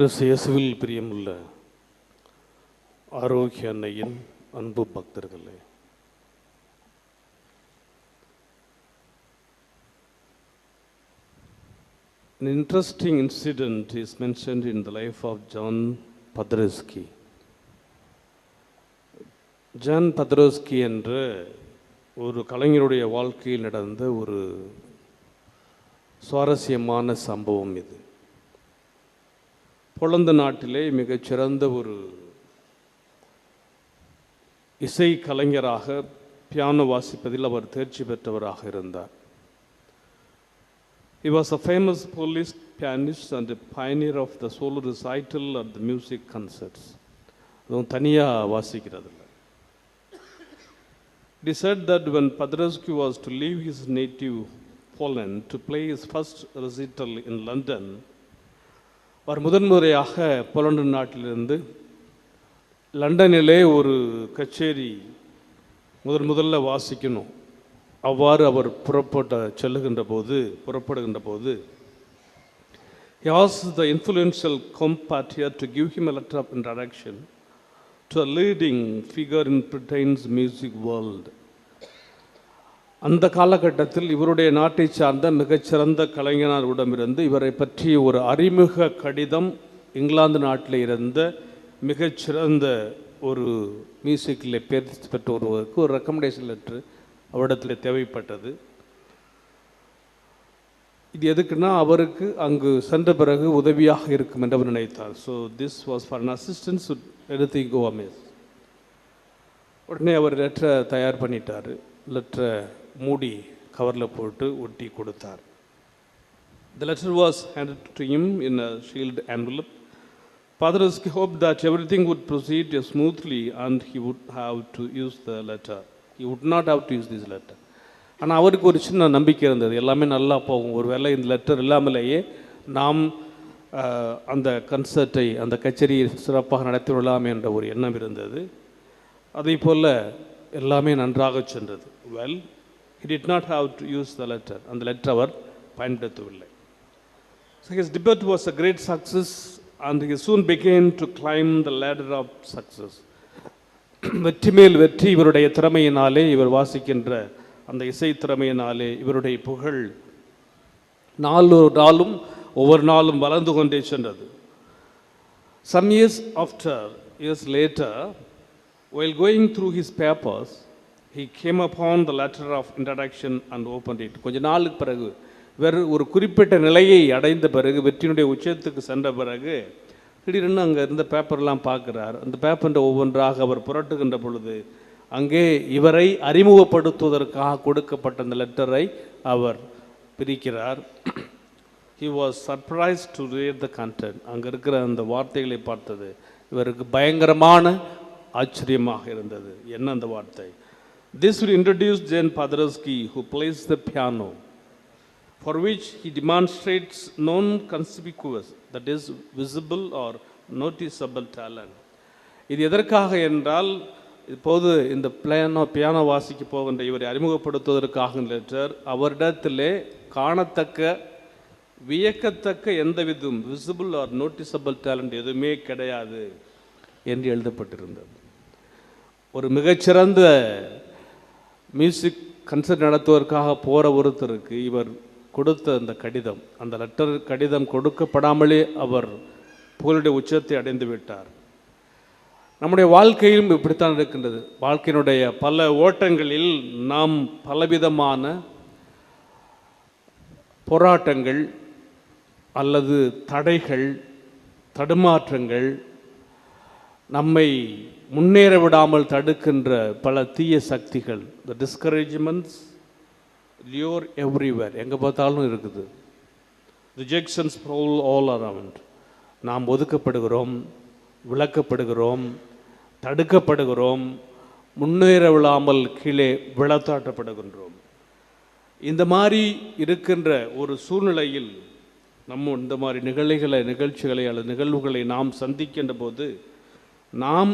கிறிஸ்து இயேசுவில் பிரியமுள்ள ஆரோக்கிய அன்னையின் அன்பு பக்தர்களே An interesting incident is mentioned in the life of John Paderewski. John Paderewski என்ற ஒரு கலைஞருடைய வாழ்க்கையில் நடந்த ஒரு சுவாரஸ்யமான சம்பவம் இது போலந்து நாட்டிலே மிகச்சிறந்த ஒரு இசை கலைஞராக பியானோ வாசிப்பதில் அவர் தேர்ச்சி பெற்றவராக இருந்தார் He was a famous Polish pianist and a pioneer of the solo recital at the music concerts. அதுவும் தனியாக வாசிக்கிறது இல்லை It is said that when Paderewski was to leave his native Poland to play his first recital in London, அவர் முதன்முறையாக Poland நாட்டிலிருந்து லண்டனிலே ஒரு கச்சேரி முதன் முதல்ல வாசிக்கணும் அவ்வாறு அவர் புறப்பட்ட செல்லுகின்ற போது புறப்படுகின்ற போது He asked the influential compatriot to give him a letter of introduction to a leading figure in Britain's music world. அந்த காலகட்டத்தில் இவருடைய நாட்டை சார்ந்த மிகச்சிறந்த கலைஞரிடமிருந்து இவரை பற்றி ஒரு அறிமுக கடிதம் இங்கிலாந்து நாட்டில் இருந்த மிகச்சிறந்த ஒரு மியூசிக்கில் பேர் பெற்ற ஒருவருக்கு ஒரு ரெக்கமெண்டேஷன் லெட்ரு அவரிடத்தில் தேவைப்பட்டது. இது எதுக்குன்னா அவருக்கு அங்கு சென்ற பிறகு உதவியாக இருக்கும் என்று அவர் நினைத்தார். So this was for an assistance எடுத்து கோ அமேஸ் உடனே அவர் லெட்டரை தயார் பண்ணிட்டார். லெட்டரை மூடி கவரில் போட்டு ஒட்டி கொடுத்தார் the letter was handed to him in a sealed envelope Padres hoped that everything would proceed smoothly and he would have to use the letter he would not have to use this letter ஆனால் அவருக்கு ஒரு சின்ன நம்பிக்கை இருந்தது எல்லாமே நல்லா போகும் ஒருவேளை இந்த லெட்டர் இல்லாமலேயே நாம் அந்த கன்சர்ட்டை அந்த கச்சேரியை சிறப்பாக நடத்தி விடலாம் என்ற ஒரு எண்ணம் இருந்தது அதே போல் எல்லாமே நன்றாக சென்றது well he did not have to use the letter அந்த லெட்டர் அவர் பயன்படுத்தவில்லை So his debut was a great success and he soon began to climb the ladder of success. வெற்றி மேல் வெற்றி இவருடைய திறமையினாலே இவர் வாசிக்கின்ற அந்த இசை திறமையினாலே இவருடைய புகழ் நாலு நாளும் ஒவ்வொரு நாளும் வளர்ந்து கொண்டே சென்றது Some years after, years later, while going through his papers, he came upon the letter of introduction and open it கொஞ்ச நாளுக்கு பிறகு வெறு ஒரு குறிப்பிட்ட நிலையை அடைந்த பிறகு வெற்றியினுடைய உச்சத்துக்கு சென்ற பிறகு திடீரென்னு அங்கே இருந்த பேப்பர்லாம் பார்க்குறார். அந்த பேப்பரை ஒவ்வொன்றாக அவர் புரட்டுகின்ற பொழுது அங்கே இவரை அறிமுகப்படுத்துவதற்காக கொடுக்கப்பட்ட அந்த லெட்டரை அவர் பிரிக்கிறார். He was surprise to read the content அங்கே இருக்கிற அந்த வார்த்தைகளை பார்த்தது இவருக்கு பயங்கரமான ஆச்சரியமாக இருந்தது. என்ன அந்த வார்த்தை? This will introduce Jan Paderewski who plays the piano for which he demonstrates non-conspicuous that is visible or noticeable talent. இது எதற்காக என்றால் இப்போது இந்த பியானோ பியானோ வாசிக்கு போகின்ற இவரை அறிமுகப்படுத்துவதற்காக லெட்டர் அவரிடத்திலே காணத்தக்க வியக்கத்தக்க எந்தவிதும் விசிபிள் ஆர் நோட்டிசபிள் டேலண்ட் எதுவுமே கிடையாது என்று எழுதப்பட்டிருந்தது. ஒரு மிகச்சிறந்த மியூசிக் கன்சர்ட் நடத்துவதற்காக போகிற ஒருத்தருக்கு இவர் கொடுத்த அந்த கடிதம் அந்த லெட்டர் கடிதம் கொடுக்கப்படாமலே அவர் புகழுடைய உச்சத்தை அடைந்து விட்டார். நம்முடைய வாழ்க்கையிலும் இப்படித்தான் இருக்கின்றது. வாழ்க்கையினுடைய பல ஓட்டங்களில் நாம் பலவிதமான போராட்டங்கள் அல்லது தடைகள் தடுமாற்றங்கள் நம்மை முன்னேற விடாமல் தடுக்கின்ற பல தீய சக்திகள் த டிஸ்கரேஜ்மெண்ட்ஸ் லியோர் எவ்ரிவேர் எங்கே பார்த்தாலும் இருக்குது. ரிஜெக்ஷன்ஸ் ப்ரோல் ஆல் அரவுண்ட் நாம் ஒதுக்கப்படுகிறோம் விளக்கப்படுகிறோம் தடுக்கப்படுகிறோம் முன்னேற விழாமல் கீழே விளத்தாட்டப்படுகின்றோம் இந்த மாதிரி இருக்கின்ற ஒரு சூழ்நிலையில் நம்ம இந்த மாதிரி நிகழ்ச்சிகளை நிகழ்ச்சிகளை அல்லது நிகழ்வுகளை நாம் சந்திக்கின்ற போது நாம்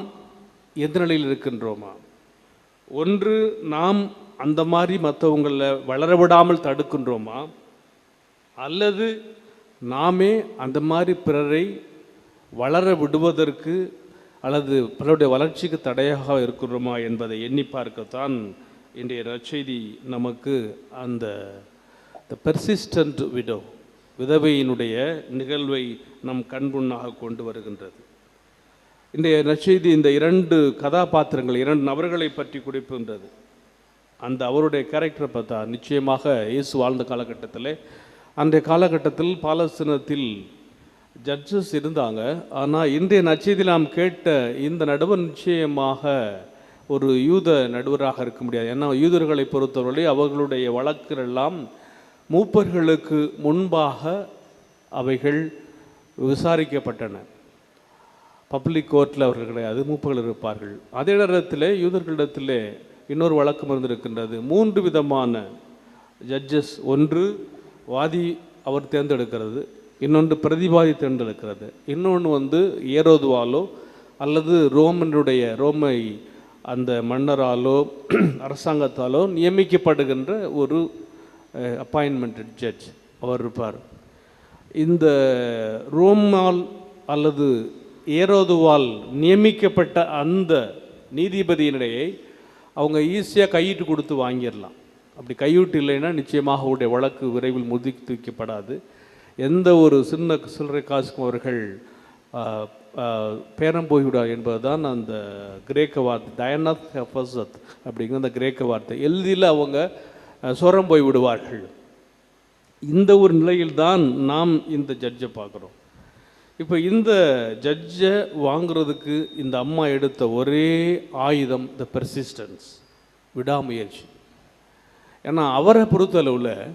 எந்த நிலையில் இருக்கின்றோமா? ஒன்று நாம் அந்த மாதிரி மற்றவங்களில் வளர விடாமல் தடுக்கின்றோமா? அல்லது நாமே அந்த மாதிரி பிறரை வளர விடுவதற்கு அல்லது பிறருடைய வளர்ச்சிக்கு தடையாக இருக்கிறோமா என்பதை எண்ணி பார்க்கத்தான் இன்றைய நற்செய்தி நமக்கு அந்த த பெர்சிஸ்டன்ட் விடோ விதவையினுடைய நிகழ்வை நம் கண்முன்னாக கொண்டு வருகின்றது. இன்றைய நற்செய்தி இந்த இரண்டு கதாபாத்திரங்கள் இரண்டு நபர்களை பற்றி குறிப்பின்றது அந்த அவருடைய கேரக்டரை பார்த்தா நிச்சயமாக இயேசு வாழ்ந்த காலகட்டத்தில் அன்றைய காலகட்டத்தில் பாலஸ்தீனத்தில் ஜட்ஜஸ் இருந்தாங்க. ஆனால் இன்றைய நற்செய்தியில் நாம் கேட்ட இந்த நடுவர் நிச்சயமாக ஒரு யூத நடுவராக இருக்க முடியாது. ஏன்னா யூதர்களை பொறுத்தவரை அவர்களுடைய வழக்குகள் எல்லாம் மூப்பர்களுக்கு முன்பாக அவைகள் விசாரிக்கப்பட்டன. பப்ளிக் கோர்ட்டில் அவர்கள் கிடையாது மூப்புகள் இருப்பார்கள். அதே நேரத்தில் யூதர்களிடத்தில் இன்னொரு வழக்கம் இருந்திருக்கின்றது. மூன்று விதமான ஜட்ஜஸ் ஒன்று வாதி அவர் தேர்ந்தெடுக்கிறது இன்னொன்று பிரதிவாதி தேர்ந்தெடுக்கிறது. இன்னொன்று வந்து ஏரோதுவாலோ அல்லது ரோமனுடைய ரோமை அந்த மன்னராலோ அரசாங்கத்தாலோ நியமிக்கப்படுகின்ற ஒரு அப்பாயின்மெண்ட் ஜட்ஜ் அவர் இருப்பார். இந்த ரோமால் அல்லது ஏரோதுவால் நியமிக்கப்பட்ட அந்த நீதிபதியினிடையே அவங்க ஈஸியாக கையிட்டு கொடுத்து வாங்கிடலாம். அப்படி கையூட்டு இல்லைன்னா நிச்சயமாக அவருடைய வழக்கு விரைவில் முதுக்கி தூக்கப்படாது. எந்த ஒரு சின்ன சில்லறை காசுக்கும் அவர்கள் பேரம் போய்விடா என்பதுதான் அந்த கிரேக்க வார்த்தை. டயனத் ஹெஃபசத் அப்படிங்கிற அந்த கிரேக்க வார்த்தை. எளிதில் அவங்க சொரம் போய் விடுவார்கள் இந்த ஒரு நிலையில்தான் நாம் இந்த ஜட்ஜை பார்க்குறோம். இப்போ இந்த ஜட்ஜை வாங்குறதுக்கு இந்த அம்மா எடுத்த ஒரே ஆயுதம் த பெர்சிஸ்டன்ஸ் விடாமுயற்சி. ஏன்னா அவரை பொறுத்தளவில்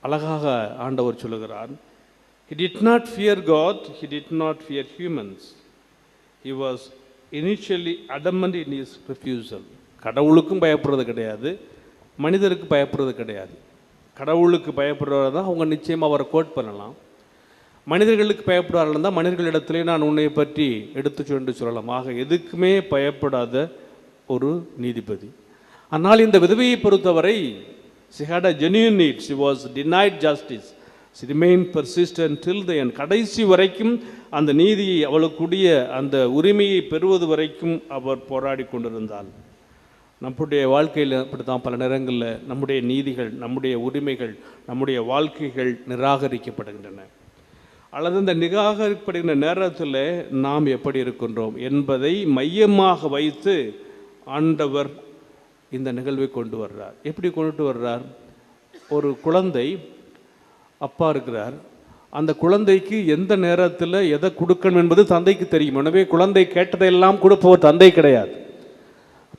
அழகாக ஆண்டவர் சொல்லுகிறார் he did not fear God he did not fear humans he was initially adamant in his refusal. கடவுளுக்கும் பயப்படுறது கிடையாது மனிதருக்கு பயப்படுறது கிடையாது. கடவுளுக்கு பயப்படுறவர் தான் அவங்க நிச்சயமாக அவரை கோட் பண்ணலாம். மனிதர்களுக்கு பயப்படுவார்கள் இருந்தால் மனிதர்களிடத்திலே நான் உன்னை பற்றி எடுத்து சொல்லி சொல்லலாம். ஆக எதுக்குமே பயப்படாத ஒரு நீதிபதி. ஆனால் இந்த விதவையை பொறுத்தவரை she had a genuine need she was denied justice she remain persistent till the end கடைசி வரைக்கும் அந்த நீதியை அவளுக்குரிய அந்த உரிமையை பெறுவது வரைக்கும் அவர் போராடி கொண்டிருந்தாள். நம்முடைய வாழ்க்கையில் இப்படி தான் பல நேரங்களில் நம்முடைய நீதிகள் நம்முடைய உரிமைகள் நம்முடைய வாழ்க்கைகள் நிராகரிக்கப்படுகின்றன. அல்லது இந்த நிராகரிக்கப்படுகின்ற நேரத்தில் நாம் எப்படி இருக்கின்றோம் என்பதை மையமாக வைத்து ஆண்டவர் இந்த நிகழ்வை கொண்டு வர்றார். எப்படி கொண்டு வர்றார்? ஒரு குழந்தை அப்பா இருக்கிறார். அந்த குழந்தைக்கு எந்த நேரத்தில் எதை கொடுக்கணும் என்பது தந்தைக்கு தெரியும். எனவே குழந்தை கேட்டதையெல்லாம் கொடுப்பவர் தந்தை கிடையாது.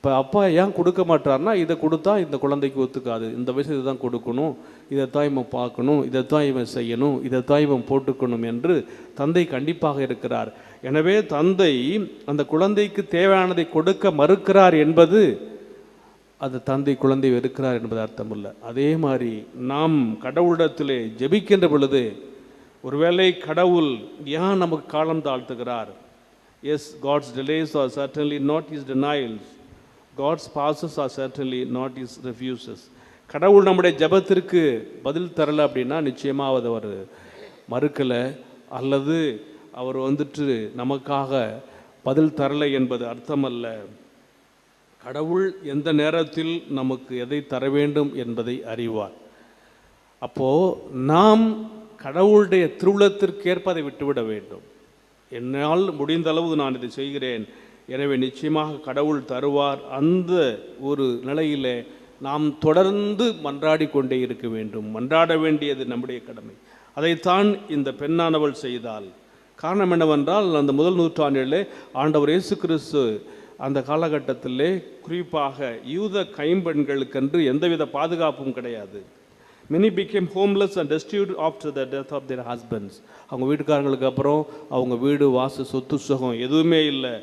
இப்போ அப்பா ஏன் கொடுக்க மாட்டார்னா இதை கொடுத்தா இந்த குழந்தைக்கு ஒத்துக்காது. இந்த வயசு இதுதான் கொடுக்கணும் இதைத்தான் இவன் பார்க்கணும் இதைத்தான் இவன் செய்யணும் இதைத்தான் இவன் போட்டுக்கணும் என்று தந்தை கண்டிப்பாக இருக்கிறார். எனவே தந்தை அந்த குழந்தைக்கு தேவையானதை கொடுக்க மறுக்கிறார் என்பது அது தந்தை குழந்தை வெறுக்கிறார் என்பது அர்த்தமில்லை. அதே மாதிரி நாம் கடவுளிடத்திலே ஜெபிக்கின்ற பொழுது ஒருவேளை கடவுள் ஏன் நமக்கு காலம் தாழ்த்துகிறார்? Yes God's delays are certainly not his denials. God's pauses are certainly not his refuses கடவுள் நம்முடைய ஜெபத்திற்கு பதில் தரல அப்படின்னா நிச்சயமாக அதை அவர் மறுக்கலை அல்லது அவர் வந்துட்டு நமக்காக பதில் தரலை என்பது அர்த்தமல்ல. கடவுள் எந்த நேரத்தில் நமக்கு எதை தர வேண்டும் என்பதை அறிவார். அப்போ நாம் கடவுளுடைய திருவுளத்திற்கேற்ப ஏற்பதை விட்டுவிட வேண்டும். என்னால் முடிந்த அளவு நான் இதை செய்கிறேன். எனவே நிச்சயமாக கடவுள் தருவார் அந்த ஒரு நிலையிலே நாம் தொடர்ந்து மன்றாடி கொண்டே இருக்க வேண்டும். மன்றாட வேண்டியது நம்முடைய கடமை. அதைத்தான் இந்த பெண்ணானவள் செய்தால் காரணம் என்னவென்றால் அந்த முதல் நூற்றாண்டிலே ஆண்டவர் இயேசு கிறிஸ்து அந்த காலகட்டத்திலே குறிப்பாக யூத கைம்பெண்களுக்கென்று எந்தவித பாதுகாப்பும் கிடையாது. Many become homeless and destitute after the death of their husbands அவங்க வீட்டுக்காரங்களுக்கு அப்புறம் அவங்க வீடு வாசு சொத்து சுகம் எதுவுமே இல்லை.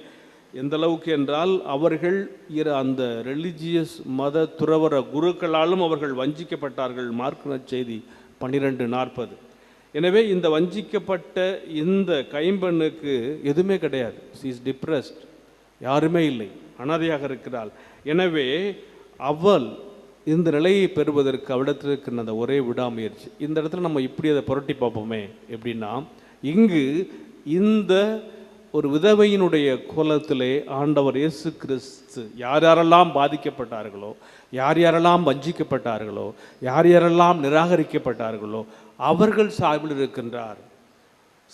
எந்த அளவுக்கு என்றால் அவர்கள் இரு அந்த ரிலிஜியஸ் மத துறவர குருக்களாலும் அவர்கள் வஞ்சிக்கப்பட்டார்கள். மார்க் செய்தி பன்னிரெண்டு நாற்பது. எனவே இந்த வஞ்சிக்கப்பட்ட இந்த கைம்பெண்ணுக்கு எதுவுமே கிடையாது. இஸ் டிப்ரெஸ்ட் யாருமே இல்லை. அனாதையாக இருக்கிறாள். எனவே அவள் இந்த நிலையை பெறுவதற்கு அவளிடத்தில் இருக்கிற அந்த ஒரே விடாமுயற்சி. இந்த இடத்துல நம்ம இப்படி அதை புரட்டி பார்ப்போமே எப்படின்னா இங்கு இந்த ஒரு விதவையினுடைய கோலத்திலே ஆண்டவர் இயேசு கிறிஸ்து யார் யாரெல்லாம் பாதிக்கப்பட்டார்களோ யார் யாரெல்லாம் வஞ்சிக்கப்பட்டார்களோ யார் யாரெல்லாம் நிராகரிக்கப்பட்டார்களோ அவர்கள் சார்பில் இருக்கின்றார்.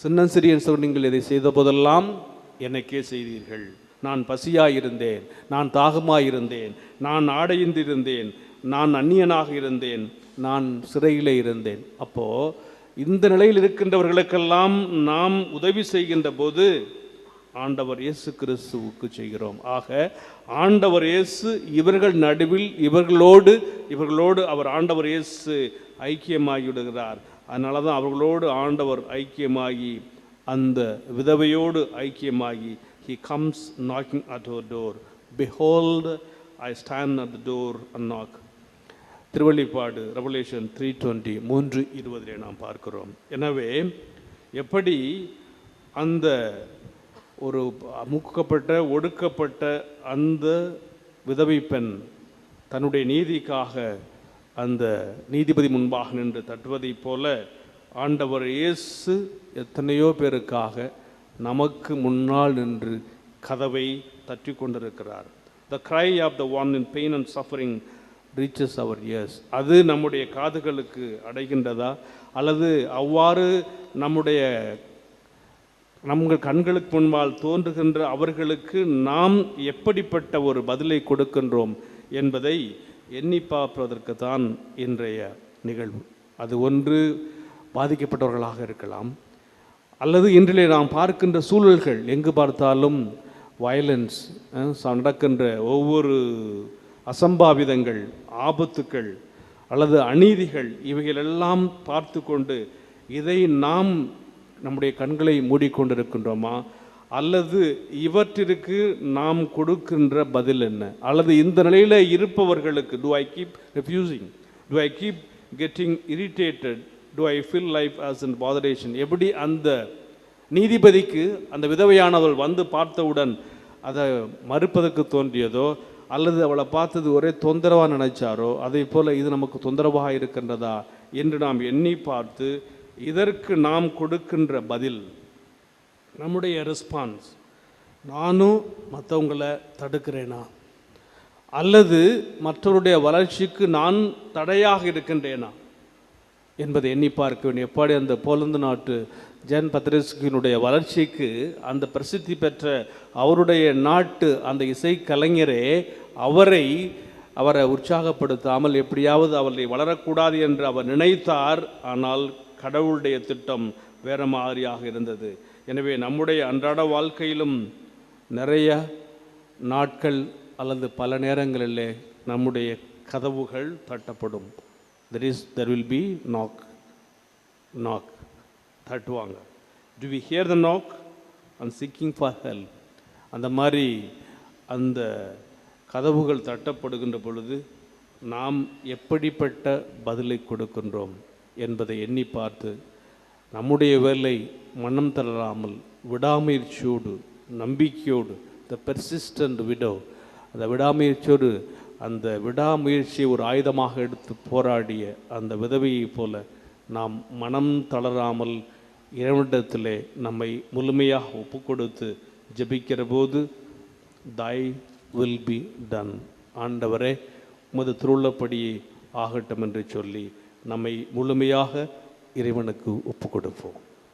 சின்னஞ்சிறியன் சொல் நீங்கள் இதை செய்த போதெல்லாம் எனக்கே செய்தீர்கள். நான் பசியாயிருந்தேன் நான் தாகமாயிருந்தேன் நான் ஆடையின்றிருந்தேன் நான் அந்நியனாக இருந்தேன் நான் சிறையிலே இருந்தேன். அப்போது இந்த நிலையில் இருக்கின்றவர்களுக்கெல்லாம் நாம் உதவி செய்கின்ற போது ஆண்டவர் இயேசு கிறிஸ்துவுக்கு செய்கிறோம். ஆக ஆண்டவர் இயேசு இவர்கள் நடுவில் இவர்களோடு இவர்களோடு அவர் ஆண்டவர் இயேசு ஐக்கியமாகி விடுகிறார் அதனால தான் அவர்களோடு ஆண்டவர் ஐக்கியமாகி அந்த விதவையோடு ஐக்கியமாகி he comes knocking at our door behold I stand at the door and knock திருவள்ளிப்பாடு revelation three twenty மூன்று இருபதிலே நாம் பார்க்கிறோம். எனவே எப்படி அந்த ஒரு அமுக்கப்பட்ட ஒடுக்கப்பட்ட அந்த விதவை பெண் தன்னுடைய நீதிக்காக அந்த நீதிபதி முன்பாக நின்று தட்டுவதைப் போல ஆண்டவர் இயேசு எத்தனையோ பேருக்காக நமக்கு முன்னால் நின்று கதவை தட்டி கொண்டிருக்கிறார். The cry of the one in pain and suffering reaches our ears அது நம்முடைய காதுகளுக்கு அடைகின்றதா? அல்லது அவ்வாறு நம்முடைய நம் கண்களுக்கு முன்பால் தோன்றுகின்ற அவர்களுக்கு நாம் எப்படிப்பட்ட ஒரு பதிலை கொடுக்கின்றோம் என்பதை எண்ணி பார்ப்பதற்கு தான் இன்றைய நிகழ்வு. அது ஒன்று பாதிக்கப்பட்டவர்களாக இருக்கலாம். அல்லது இன்றிலே நாம் பார்க்கின்ற சூழல்கள் எங்கு பார்த்தாலும் வயலன்ஸ் நடக்கின்ற ஒவ்வொரு அசம்பாவிதங்கள் ஆபத்துக்கள் அல்லது அநீதிகள் இவைகளெல்லாம் பார்த்து கொண்டு இதை நாம் நம்முடைய கண்களை மூடிக்கொண்டிருக்கின்றோமா? அல்லது இவற்றிற்கு நாம் கொடுக்கின்ற பதில் என்ன? அல்லது இந்த நிலையில் இருப்பவர்களுக்கு do I keep refusing do I keep getting irritated do I feel life as in frustration எப்படி அந்த நீதிபதிக்கு அந்த விதவையானவள் வந்து பார்த்தவுடன் அதை மறுப்பதற்கு தோன்றியதோ அல்லது அவளை பார்த்தது ஒரே தொந்தரவாக நினைச்சாரோ அதை போல் இது நமக்கு தொந்தரவாக இருக்கின்றதா என்று நாம் எண்ணி பார்த்து இதற்கு நாம் கொடுக்கின்ற பதில் நம்முடைய ரெஸ்பான்ஸ் நானும் மற்றவங்களை தடுக்கிறேனா? அல்லது மற்றவருடைய வளர்ச்சிக்கு நான் தடையாக இருக்கின்றேனா? என்பதை எண்ணி பார்க்க வேண்டும் எப்படி அந்த போலந்து நாட்டு ஜென் பத்ரிஸ்கினுடைய வளர்ச்சிக்கு அந்த பிரசித்தி பெற்ற அவருடைய நாட்டு அந்த இசை கலைஞரே அவரை அவரை உற்சாகப்படுத்தாமல் எப்படியாவது அவரை வளரக்கூடாது என்று அவர் நினைத்தார். ஆனால் கடவுளுடைய திட்டம் வேற மாதிரியாக இருந்தது. எனவே நம்முடைய அன்றாட வாழ்க்கையிலும் நிறைய நாட்கள் அல்லது பல நேரங்களிலே நம்முடைய கதவுகள் தட்டப்படும். There is there will be knock knock தட்டுவாங்க. Do we hear the knock and seeking for help அந்த மாதிரி அந்த கதவுகள் தட்டப்படுகின்ற பொழுது நாம் எப்படிப்பட்ட பதிலை கொடுக்கின்றோம்? என்பதை எண்ணி பார்த்து நம்முடைய வேலை மனம் தளராமல் விடாமுயற்சியோடு நம்பிக்கையோடு த பெர்சிஸ்டன்ட் விடோ அந்த விடாமுயற்சியோடு அந்த விடாமுயற்சியை ஒரு ஆயுதமாக எடுத்து போராடிய அந்த விதவையைப் போல நாம் மனம் தளராமல் இறைவனிடத்திலே நம்மை முழுமையாக ஒப்பு கொடுத்து போது தாய் வில் பி டன் ஆண்டவரே உமது திருள்ளப்படியே ஆகட்டும் என்று சொல்லி நம்மை முழுமையாக இறைவனுக்கு ஒப்பு கொடுப்போம்